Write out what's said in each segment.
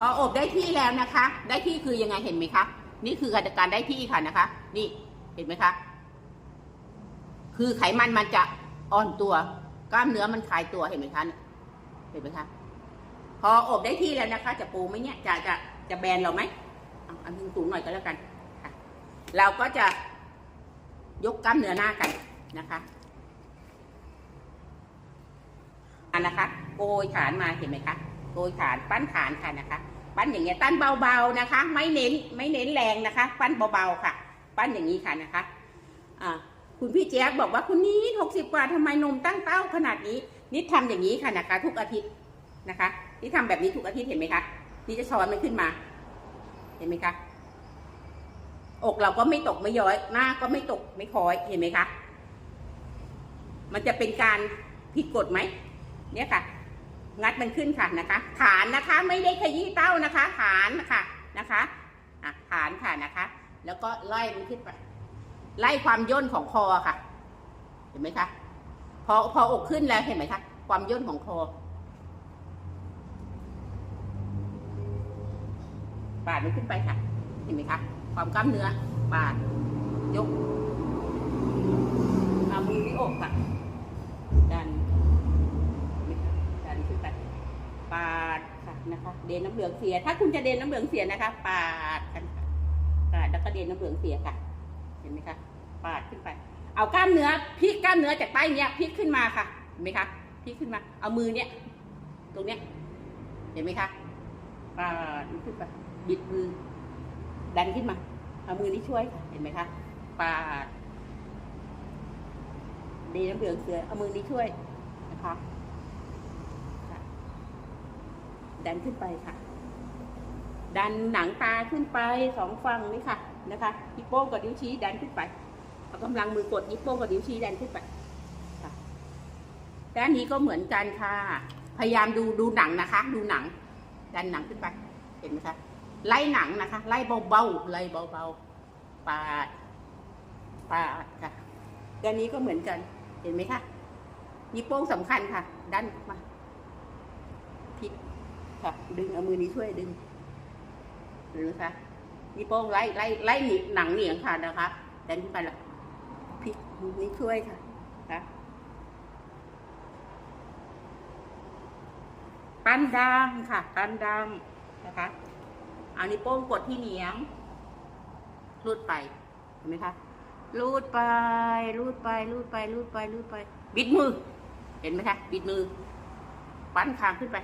พออบได้ที่แล้วนะคะ ได้ที่คือยังไงเห็นไหมคะ นี่คือการได้ที่ค่ะนะคะ นี่เห็นไหมคะ คือไขมันมันจะอ่อนตัว กล้ามเนื้อมันคลายตัวเห็นไหมคะ เห็นไหมคะ พออบได้ที่แล้วนะคะ จะปูไหมเนี่ย จะจะจะแบนเราไหมเอาอันนี้สูงหน่อยก็แล้วกันค่ะ เราก็จะยกกล้ามเนื้อหน้ากันนะคะอันนะคะ โกยฐานมาเห็นไหมคะ โกยฐานปั้นฐานค่ะนะคะ ปั้นอย่างเงี้ยตั้นเบาๆนะคะ ไม่เน้นไม่เน้นแรงนะคะ ปั้นเบาๆค่ะ ปั้นอย่างนี้ค่ะนะคะอ่าคุณพี่แจ๊คบอกว่าคุณนิดหกสิบกว่าทำไมนมตั้งเต้าขนาดนี้นิดทำอย่างนี้ค่ะนะคะ ทุกอาทิตย์นะคะนี่ทำแบบนี้ทุกอาทิตย์เห็นไหมคะนี่จะช้อนมันขึ้นมา เห็นไหมคะอกเราก็ไม่ตกไม่ย้อยหน้าก็ไม่ตกไม่คอยเห็นไหมคะมันจะเป็นการผิดกฎไหมเนี่ยค่ะ งัดมันขึ้นค่ะนะคะฐานนะคะไม่ได้ขยี้เต้านะคะฐานค่ะนะคะอะฐานค่ะนะคะ แล้วก็ไล่มันขึ้นไปไล่ความย่นของคอค่ะ เห็นไหมคะพอพออกขึ้นแล้วเห็นไหมคะความย่นของคอปาดมันขึ้นไปค่ะ เห็นไหมคะความกล้ามเนื้อปาด ยกเอามือที่อกค่ะ ดัน ดันขึ้นไป ปาดค่ะ นะคะ เดนน้ำเหลืองเสีย ถ้าคุณจะเดนน้ำเหลืองเสียนะคะ ปาดกันค่ะปาดแล้วก็เดนน้ำเหลืองเสียค่ะ เห็นไหมคะ ปาดขึ้นไป เอากล้ามเนื้อพลิกกล้ามเนื้อจากใต้เนี้ยพลิกขึ้นมาค่ะ เห็นไหมคะพลิกขึ้นมา เอามือเนี้ยตรงเนี้ย เห็นไหมคะปาดขึ้นไป บิดมือ ดันขึ้นมา เอามือนี้ช่วยค่ะ เห็นไหมคะ ปาด เดนน้ำเหลืองเสือเอามือนี้ช่วยนะคะ ดันขึ้นไปค่ะ ดันหนังตาขึ้นไปสองฝั่งนี่ค่ะนะคะนิ้วโป้งกับนิ้วชี้ดันขึ้นไปเอากำลังมือกดนิ้วโป้งกับนิ้วชี้ดันขึ้นไปค่ะด้านนี้ก็เหมือนกันค่ะ พยายามดูดูหนังนะคะ ดูหนัง ดันหนังขึ้นไปเห็นไหมคะไล่หนังนะคะ ไล่เบาๆไล่เบาๆปาดปาดค่ะด้านนี้ก็เหมือนกันเห็นไหมคะนิ้วโป้งสำคัญค่ะ ดันมาพลิก ค่ะ ดึงเอามือนี้ช่วยดึงหรือคะนิ้วโป้งไล่ไล่ไล่หนีหนังเหนียงค่ะนะคะดันขึ้นไปละพลิกมือนี้ช่วยค่ะนะปั้นดังค่ะปั้นดังนะคะเอานิ้วโป้งกดที่เหนียงรูดไปเห็นไหมคะรูดไปรูดไปรูดไปรูดไปรูดไป บิดมือ เห็นไหมคะ บิดมือ ปั้นคางขึ้นไป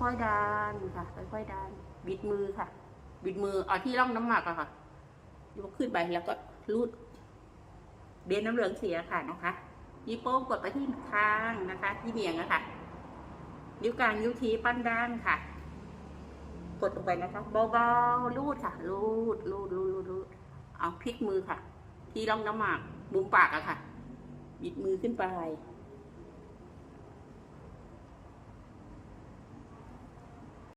ค่อยๆดันค่ะ ค่อยๆดันบิดมือค่ะ บิดมือเอาที่ร่องน้ำหมักอะค่ะยกขึ้นไปแล้วก็รูด เบนน้ำเหลืองเสียค่ะนะคะนิ้วโป้งกดไปที่คางนะคะที่เมียงอะค่ะนิ้วกลางนิ้วชี้ปั้นด้านค่ะ กดลงไปนะคะเบาๆรูดค่ะรูดรูดรูดรูดรูดเอาพลิกมือค่ะ ที่ร่องน้ำหมากมุมปากอะค่ะ บิดมือขึ้นไป